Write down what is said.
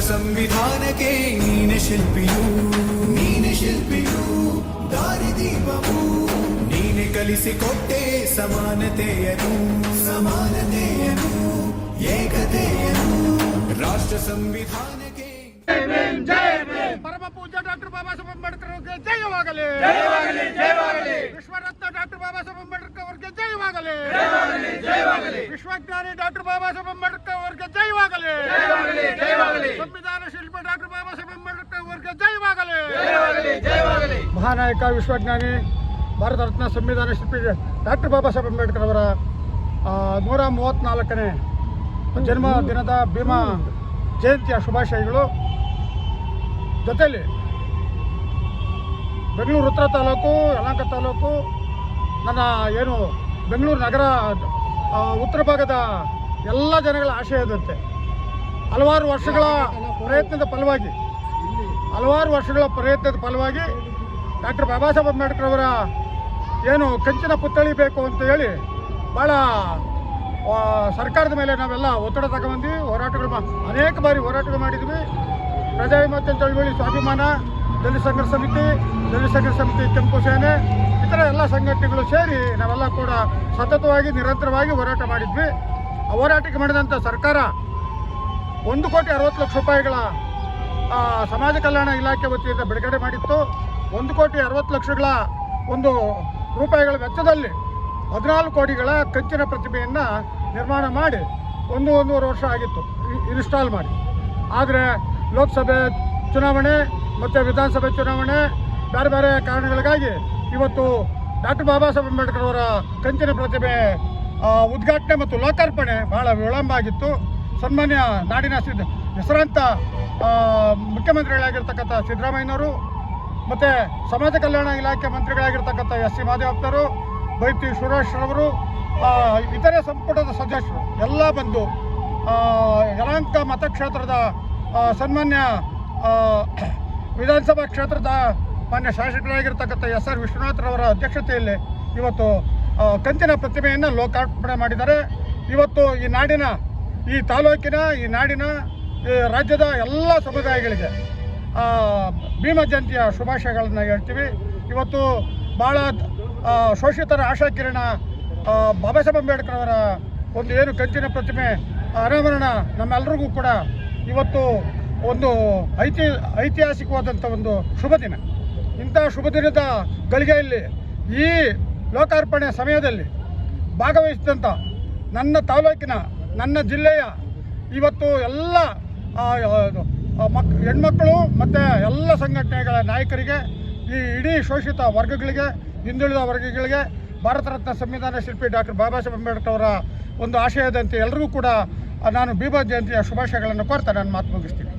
ಸಂವಿಧಾನಕ್ಕೆ ನೀನೆ ಶಿಲ್ಪಿಯು ನೀನೆ ಶಿಲ್ಪಿಯು ದಾರಿದೀಪವು ನೀನೆ ಕಲಿಸಿಕೊಟ್ಟೆ ಸಮಾನತೆಯನು ಸಮಾನತೆಯನು ಏಕತೆಯನು ರಾಷ್ಟ್ರ ಸಂವಿಧಾನಕ್ಕೆ ಪರಮ ಪೂಜ್ಯ ಡಾಕ್ಟರ್ ಬಾಬಾ ಸಾಹೇಬ್ ಅಂಬೇಡ್ಕರ್ ಅವರಿಗೆ ಜಯವಾಗಲಿ ವಿಶ್ವರತ್ನ ಡಾಕ್ಟರ್ ಬಾಬಾ ಸಾಹೇಬ್ ಅಂಬೇಡ್ಕರ್ ಅವರಿಗೆ ಜಯವಾಗಲಿ. ವಿಶ್ವಜ್ಞಾನಿ ಡಾಕ್ಟರ್ ಬಾಬಾ ಸಾಹೇಬ್ ಅಂಬೇಡ್ಕರ್ ಅವರಿಗೆ ಜಯವಾಗಲಿ. ಸಂವಿಧಾನ ಶಿಲ್ಪ ಡಾಕ್ಟರ್ ಬಾಬಾ ಸಾಹೇಬ್ ಅಂಬೇಡ್ಕರ್ ಅವರಿಗೆ ಜಯವಾಗಲಿ. ಮಹಾನಾಯಕ ವಿಶ್ವಜ್ಞಾನಿ ಭಾರತ ರತ್ನ ಸಂವಿಧಾನ ಶಿಲ್ಪಿ ಡಾಕ್ಟರ್ ಬಾಬಾ ಸಾಹೇಬ್ ಅಂಬೇಡ್ಕರ್ ಅವರ ನೂರ ಮೂವತ್ನಾಲ್ಕನೇ ಜನ್ಮ ದಿನದ ಭೀಮಾ ಜಯಂತಿಯ ಶುಭಾಶಯಗಳು. ಜೊತೆಯಲ್ಲಿ ಬೆಂಗಳೂರು ಉತ್ತರ ತಾಲೂಕು ಯಲಹಂಕ ತಾಲೂಕು ನನ್ನ ಏನು ಬೆಂಗಳೂರು ನಗರ ಉತ್ತರ ಭಾಗದ ಎಲ್ಲ ಜನಗಳ ಆಶಯದಂತೆ ಹಲವಾರು ವರ್ಷಗಳ ಪ್ರಯತ್ನದ ಫಲವಾಗಿ, ಹಲವಾರು ವರ್ಷಗಳ ಪ್ರಯತ್ನದ ಫಲವಾಗಿ ಡಾಕ್ಟರ್ ಬಾಬಾ ಸಾಹೇಬ್ ಅಂಬೇಡ್ಕರ್ ಅವರ ಏನು ಕಂಚಿನ ಪುತ್ಥಳಿ ಬೇಕು ಅಂತ ಹೇಳಿ ಭಾಳ ಸರ್ಕಾರದ ಮೇಲೆ ನಾವೆಲ್ಲ ಒತ್ತಡ ತಗೊಂಡ್ಬಂದ್ವಿ ಹೋರಾಟಗಳು ಅನೇಕ ಬಾರಿ ಹೋರಾಟಗಳು ಮಾಡಿದ್ವಿ. ಪ್ರಜಾಭಿಮತ ಚಳವಳಿ ಸ್ವಾಭಿಮಾನ ದಲಿತ ಸಂಘರ್ಷ ಸಮಿತಿ, ದಲಿತ ಸಂಘರ್ಷ ಸಮಿತಿ ಕೆಂಪು ಸೇನೆ, ಇತರ ಎಲ್ಲ ಸಂಘಟನೆಗಳು ಸೇರಿ ನಾವೆಲ್ಲ ಕೂಡ ಸತತವಾಗಿ, ನಿರಂತರವಾಗಿ ಹೋರಾಟ ಮಾಡಿದ್ವಿ. ಆ ಹೋರಾಟಕ್ಕೆ ಮಾಡಿದಂಥ ಸರ್ಕಾರ ಒಂದು ಕೋಟಿ ಅರವತ್ತು ಲಕ್ಷ ರೂಪಾಯಿಗಳ ಸಮಾಜ ಕಲ್ಯಾಣ ಇಲಾಖೆ ವತಿಯಿಂದ ಬಿಡುಗಡೆ ಮಾಡಿತ್ತು. ಒಂದು ಕೋಟಿ ಅರವತ್ತು ಲಕ್ಷಗಳ ಒಂದು ರೂಪಾಯಿಗಳ ವೆಚ್ಚದಲ್ಲಿ ಹದಿನಾಲ್ಕು ಕೋಟಿಗಳ ಕಂಚಿನ ಪ್ರತಿಮೆಯನ್ನು ನಿರ್ಮಾಣ ಮಾಡಿ ಒಂದು ಒಂದೂವರೆ ವರ್ಷ ಆಗಿತ್ತು ಇನ್ಸ್ಟಾಲ್ ಮಾಡಿ. ಆದರೆ ಲೋಕಸಭೆ ಚುನಾವಣೆ ಮತ್ತು ವಿಧಾನಸಭೆ ಚುನಾವಣೆ ಬೇರೆ ಬೇರೆ ಕಾರಣಗಳಿಗಾಗಿ ಇವತ್ತು ಡಾಕ್ಟರ್ ಬಾಬಾ ಸಾಹೇಬ್ ಅಂಬೇಡ್ಕರ್ ಅವರ ಕಂಚಿನ ಪ್ರತಿಮೆ ಉದ್ಘಾಟನೆ ಮತ್ತು ಲೋಕಾರ್ಪಣೆ ಬಹಳ ವಿಳಂಬ ಆಗಿತ್ತು. ಸನ್ಮಾನ್ಯ ನಾಡಿನ ಸಿದ್ಧ ಹೆಸರಾಂತ ಮುಖ್ಯಮಂತ್ರಿಗಳಾಗಿರ್ತಕ್ಕಂಥ ಸಿದ್ದರಾಮಯ್ಯನವರು ಮತ್ತು ಸಮಾಜ ಕಲ್ಯಾಣ ಇಲಾಖೆ ಮಂತ್ರಿಗಳಾಗಿರ್ತಕ್ಕಂಥ ಎಸ್ ಸಿ ಮಾದೇವಪ್ಪನವರು, ಬೈತಿ ಸುರೇಶ್ರವರು ಇತರೆ ಸಂಪುಟದ ಸದಸ್ಯರು ಎಲ್ಲ ಬಂದು ಯಲಾಂಕ ಮತಕ್ಷೇತ್ರದ ಸನ್ಮಾನ್ಯ ವಿಧಾನಸಭಾ ಕ್ಷೇತ್ರದ ಮಾನ್ಯ ಶಾಸಕರಾಗಿರ್ತಕ್ಕಂಥ ಎಸ್ ಆರ್ ವಿಶ್ವನಾಥ್ರವರ ಅಧ್ಯಕ್ಷತೆಯಲ್ಲಿ ಇವತ್ತು ಕಂಚಿನ ಪ್ರತಿಮೆಯನ್ನು ಲೋಕಾರ್ಪಣೆ ಮಾಡಿದ್ದಾರೆ. ಇವತ್ತು ಈ ನಾಡಿನ, ಈ ತಾಲೂಕಿನ, ಈ ನಾಡಿನ, ಈ ರಾಜ್ಯದ ಎಲ್ಲ ಸಮುದಾಯಗಳಿಗೆ ಭೀಮ ಜಯಂತಿಯ ಶುಭಾಶಯಗಳನ್ನು ಹೇಳ್ತೀವಿ. ಇವತ್ತು ಭಾಳ ಶೋಷಿತರ ಆಶಾಕಿರಣ ಬಾಬಾ ಸಾಹೇಬ್ ಅಂಬೇಡ್ಕರ್ ಅವರ ಒಂದು ಏನು ಕಂಚಿನ ಪ್ರತಿಮೆ ಅನಾವರಣ ನಮ್ಮೆಲ್ಲರಿಗೂ ಕೂಡ ಇವತ್ತು ಒಂದು ಐತಿ, ಐತಿಹಾಸಿಕವಾದಂಥ ಒಂದು ಶುಭ ದಿನ. ಇಂಥ ಶುಭ ದಿನದ ಗಳಿಗೆಯಲ್ಲಿ ಈ ಲೋಕಾರ್ಪಣೆ ಸಮಯದಲ್ಲಿ ಭಾಗವಹಿಸಿದಂಥ ನನ್ನ ತಾಲೂಕಿನ, ನನ್ನ ಜಿಲ್ಲೆಯ ಇವತ್ತು ಎಲ್ಲ ಮಕ್ ಹೆಣ್ಮಕ್ಕಳು ಮತ್ತು ಎಲ್ಲ ಸಂಘಟನೆಗಳ ನಾಯಕರಿಗೆ, ಈ ಇಡೀ ಶೋಷಿತ ವರ್ಗಗಳಿಗೆ, ಹಿಂದುಳಿದ ವರ್ಗಗಳಿಗೆ, ಭಾರತ ರತ್ನ ಸಂವಿಧಾನ ಶಿಲ್ಪಿ ಡಾಕ್ಟರ್ ಬಾಬಾ ಸಾಹೇಬ್ ಅಂಬೇಡ್ಕರ್ ಅವರ ಒಂದು ಆಶಯದಂತೆ ಎಲ್ಲರಿಗೂ ಕೂಡ ನಾನು ಭೀಮಾ ಜಯಂತಿಯ ಶುಭಾಶಯಗಳನ್ನು ಕೋರ್ತಾ ನಾನು ಮಾತು ಮುಗಿಸ್ತೀನಿ.